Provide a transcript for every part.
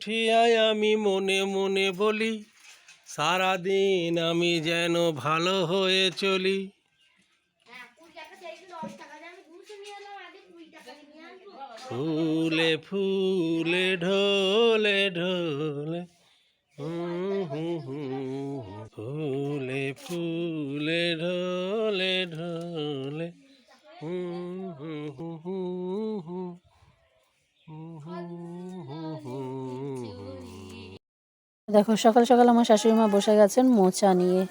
উঠিয়ায় আমি মনে মনে বলি সারাদিন আমি যেন ভালো হয়ে চলি। ফুলে ফুলে ঢোলে ঢোলে ফুলে ফুলে ঢোলে ঢোলে হুম হুম হুম। দেখো, সকাল সকাল আমার শাশুড়ি মা বসে গেছেন মোচা নিয়ে।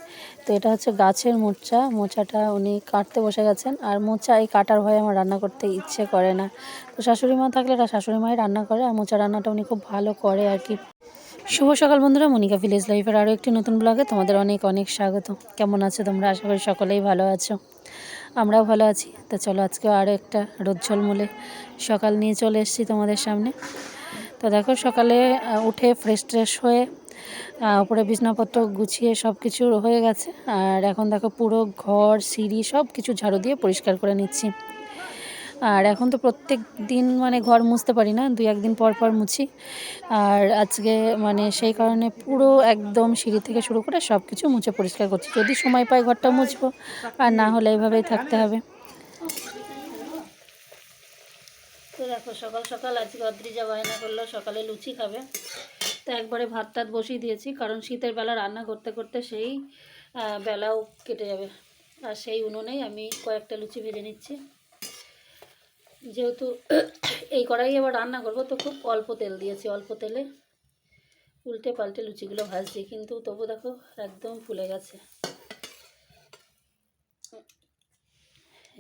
তো এটা হচ্ছে গাছের মোচা। মোচাটা উনি কাটতে বসে গেছেন। আর মোচা এই কাটার ভয়ে আমার রান্না করতে ইচ্ছে করে না। তো শাশুড়ি মা থাকলে এটা শাশুড়ি মাই রান্না করে। আর মোচা রান্নাটা উনি খুব ভালো করে আর কি। শুভ সকাল বন্ধুরা, মনিকা ভিলেজ লাইফের আরও একটি নতুন ব্লগে তোমাদের অনেক অনেক স্বাগত। কেমন আছো তোমরা? আশা করি সকলেই ভালো আছো। আমরাও ভালো আছি। তো চলো আজকেও আরও একটা রোদ ঝলমলে সকাল নিয়ে চলে এসেছি তোমাদের সামনে। তো দেখো, সকালে উঠে ফ্রেশ ট্রেশ হয়ে উপরে বিছনাপত্র গুছিয়ে সব কিছু হয়ে গেছে। আর এখন দেখো পুরো ঘর, সিঁড়ি সব কিছু ঝাড়ু দিয়ে পরিষ্কার করে নিচ্ছি। আর এখন তো প্রত্যেক দিন মানে ঘর মুছতে পারি না, দুই একদিন পর পর মুছি। আর আজকে মানে সেই কারণে পুরো একদম সিঁড়ি থেকে শুরু করে সব কিছু মুছে পরিষ্কার করছি। যদি সময় পাই ঘরটা মুছবো, আর না হলে এইভাবেই থাকতে হবে। তো দেখো সকাল সকাল আজকে অদ্রিজা বায়না করল, সকালে লুচি খাবে। তো একবারে ভাত টাত বসিয়ে দিয়েছি, কারণ শীতের বেলা রান্না করতে করতে সেই বেলাও কেটে যাবে। আর সেই উনুনেই আমি কয়েকটা লুচি ভেজে নিচ্ছি। যেহেতু এই কড়াই আবার রান্না করব, তো খুব অল্প তেল দিয়েছি, অল্প তেলে উল্টে পাল্টে লুচিগুলো ভাজছি, কিন্তু তবু দেখো একদম ফুলে গেছে।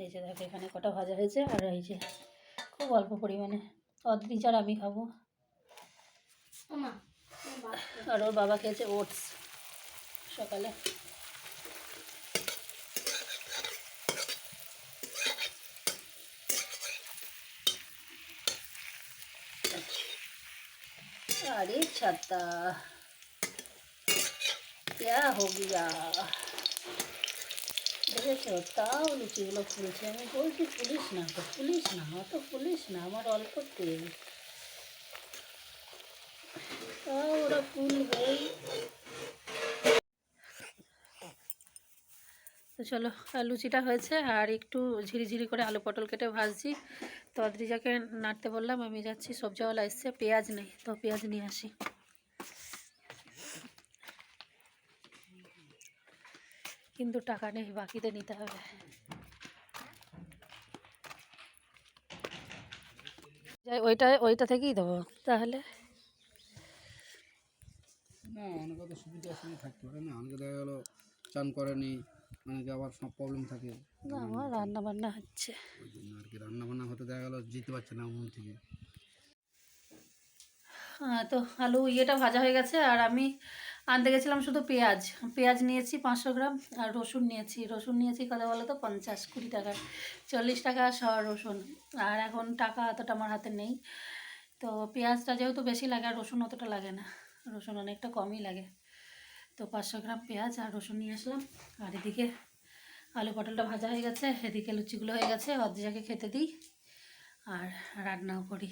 এই যে দেখো, এখানে কটা ভাজা হয়েছে, আর এই যে খুব অল্প পরিমাণে। অদ্রিজ আর আমি খাব। ওমা। আর ওর বাবা খেয়েছে ওটস সকালে अरे छत्ता क्या हो गया দেখেছো তাও লুচিগুলো ফুলছে আমি বলছি ফুলিস না তো ফুলিস না অত ফুলিস না আমার অল্প তেল তো চলো লুচিটা হয়েছে আর একটু ঝিরিঝিরি করে আলু পটল কেটে ভাজছি। তো অদ্রিজাকে নাড়তে বললাম আমি যাচ্ছি সবজিওয়ালা এসছে পেঁয়াজ নেই তো পেঁয়াজ নিয়ে আসি। কিন্তু টাকা নেই বাকিতে নিতে হবে। যাই, ওইটা ওইটা থেকেই দেবো তাহলে। না অনেকে তো সুবিধা অসুবিধা থাকতে পারে না। অনেকে দেখা গেলো চান করেনি অনেকে আবার সব প্রবলেম থাকে। না আমার রান্না বান্না হচ্ছে। ওই জন্য আর কি রান্না বান্না হতে দেখা গেলো যেতে পারছে না মন থেকে। হ্যাঁ তো আলু ইয়েটা ভাজা হয়ে গেছে আর আমি আনতে গেছিলাম শুধু পেঁয়াজ। পেঁয়াজ নিয়েছি পাঁচশো গ্রাম আর রসুন নিয়েছি। রসুন নিয়েছি কত বলো তো পঞ্চাশ কুড়ি টাকার চল্লিশ টাকা শ রসুন। আর এখন টাকা অতটা আমার হাতে নেই। তো পেঁয়াজটা যেহেতু বেশি লাগে আর রসুন অতটা লাগে না। রসুন অনেকটা কমই লাগে। তো পাঁচশো গ্রাম পেঁয়াজ আর রসুন নিয়ে আসলাম। আর এদিকে আলু পটলটা ভাজা হয়ে গেছে। এদিকে লুচিগুলো হয়ে গেছে। অর্ধেকে খেতে দিই আর রান্নাও করি।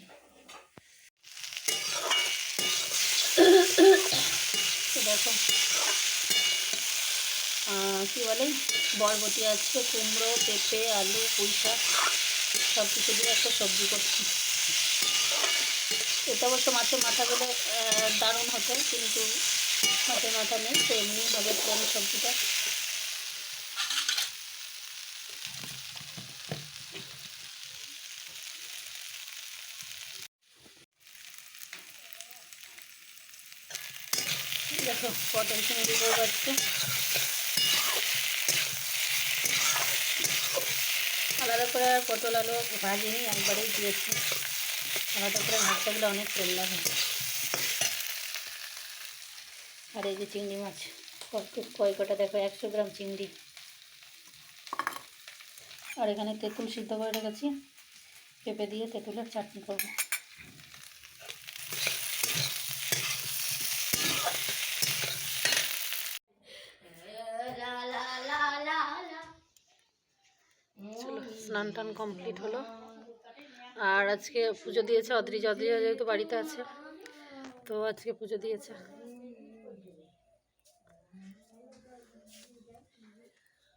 দেখো কী বলে? বরবটি আছে, কুমড়ো, পেঁপে, আলু পুঁই শাক সব কিছু দিয়ে একটা সবজি করছি। এটা অবশ্য মাছের মাথা বলে দারুণ হতো কিন্তু মাছের মাথা নেই, তো এমনিভাবে প্লেন সবজিটা। দেখো, পটল চিংড়ি বউ যাচ্ছে আলাদা করে পটল আলু ভাজিনি, একবারেই দিয়েছি। আলাদা করে ভাজতে অনেক তেল লাগে আর এই যে চিংড়ি মাছ, কয় কটা দেখো? একশো গ্রাম চিংড়ি। আর এখানে তেঁতুল সিদ্ধ করে রেখেছি। পেঁপে দিয়ে তেঁতুলের চাটনি করব। স্নান টান কমপ্লিট হলো। আর আজকে পুজো দিয়েছে অদ্রিজা অদ্রিজা যেহেতু বাড়িতে আছে, তো আজকে পুজো দিয়েছে।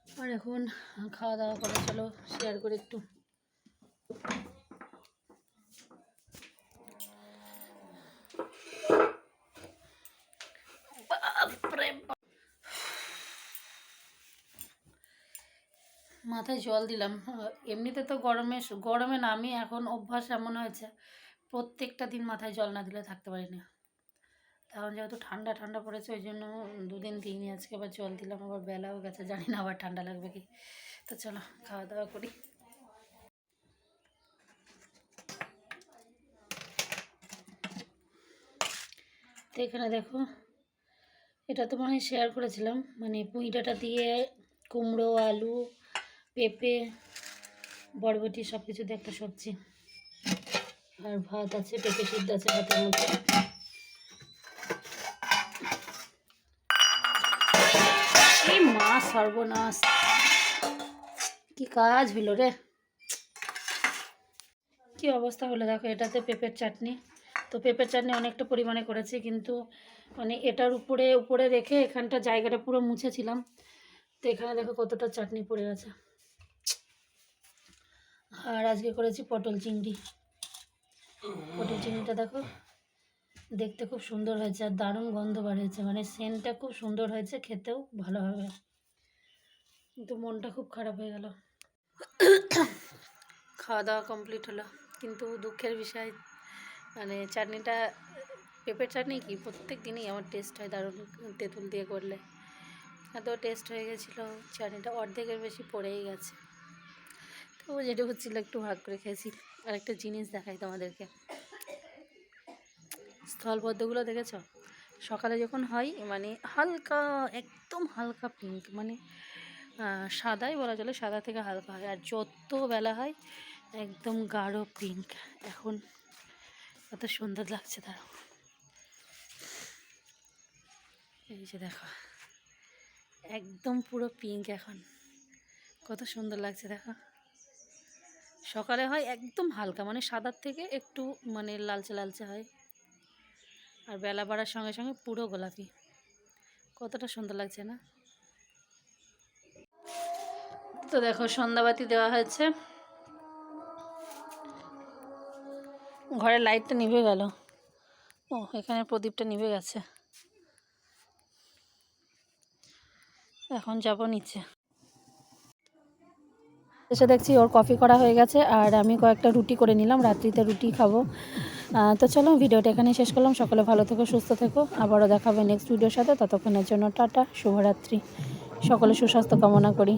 আর এখন খাওয়া দাওয়া করে, চলো শেয়ার করে একটু। মাথায় জল দিলাম। এমনিতে তো গরমে গরমে নামি এখন অভ্যাস এমন হয়েছে, প্রত্যেকটা দিন মাথায় জল না দিলে থাকতে পারি না। তখন যেহেতু ঠান্ডা ঠান্ডা পড়েছে, ওই জন্য দুদিন দিইনি আজকে আবার জল দিলাম, আবার বেলাও গেছে, জানি না আবার ঠান্ডা লাগবে কি। তো চলো, খাওয়া দাওয়া করি। তো এখানে দেখো, এটা তো মনে হয় শেয়ার করেছিলাম মানে পুঁই ডাঁটা দিয়ে কুমড়ো, আলু পেঁপে, বরবটি সব কিছু দিয়ে একটা সবজি। আর ভাত আছে, পেঁপে সিদ্ধ আছে ভাতের মধ্যে। এই মা সর্বনাশ! কি কাজ হলো রে? কি অবস্থা হলো দেখো, এটাতে পেঁপের চাটনি। তো পেঁপের চাটনি অনেকটা পরিমাণে করেছি, কিন্তু মানে এটার উপরে উপরে রেখে এখানটা জায়গাটা পুরো মুছেছিলাম। তো এখানে দেখো কতটা চাটনি পড়ে গেছে আর আজকে করেছি পটল চিংড়ি। পটল চিংড়িটা দেখো, দেখতে খুব সুন্দর হয়েছে আর দারুণ গন্ধ বার হয়েছে। মানে সেন্টটা খুব সুন্দর হয়েছে, খেতেও ভালো হবে। কিন্তু মনটা খুব খারাপ হয়ে গেল। খাওয়া দাওয়া কমপ্লিট হলো। কিন্তু দুঃখের বিষয় মানে চাটনিটা, পেঁপের চাটনি কি? প্রত্যেক দিনই আমার টেস্ট হয় দারুণ তেঁতুল দিয়ে করলে। এত টেস্ট হয়ে গেছিল, চাটনিটা অর্ধেকের বেশি পড়েই গেছে। তো যেটুকু ছিল একটু ভাগ করে খেয়েছি। আর একটা জিনিস দেখাই তোমাদেরকে। স্থলপদ্মগুলো দেখেছ? সকালে যখন হয় মানে হালকা, একদম হালকা পিঙ্ক মানে সাদাই বলা চলে, সাদা থেকে হালকা হয়। আর যত বেলা হয়, একদম গাঢ় পিঙ্ক এখন কত সুন্দর লাগছে তারা এই যে দেখো, একদম পুরো পিঙ্ক এখন। কত সুন্দর লাগছে, দেখো। সকালে হয় একদম হালকা মানে সাদার থেকে একটু মানে লালচে লালচে হয়। আর বেলা বাড়ার সঙ্গে সঙ্গে পুরো গোলাপি। কতটা সুন্দর লাগছে না? তো দেখো, সন্ধ্যাবাতি দেওয়া হয়েছে। ঘরের লাইটটা নিভে গেল। ও, এখানে প্রদীপটা নিভে গেছে। এখন যাব নিচে। এসে দেখছি ওর কফি করা হয়ে গেছে আর আমি কয়েকটা রুটি করে নিলাম, রাত্রিতে রুটি খাব। তো চলো ভিডিওটা এখানে শেষ করলাম। সকলে ভালো থেকো, সুস্থ থেকো। আবারও দেখাবে নেক্সট ভিডিওর সাথে। ততক্ষণের জন্য টাটা, শুভরাত্রি। সকলে সুস্বাস্থ্য কামনা করি।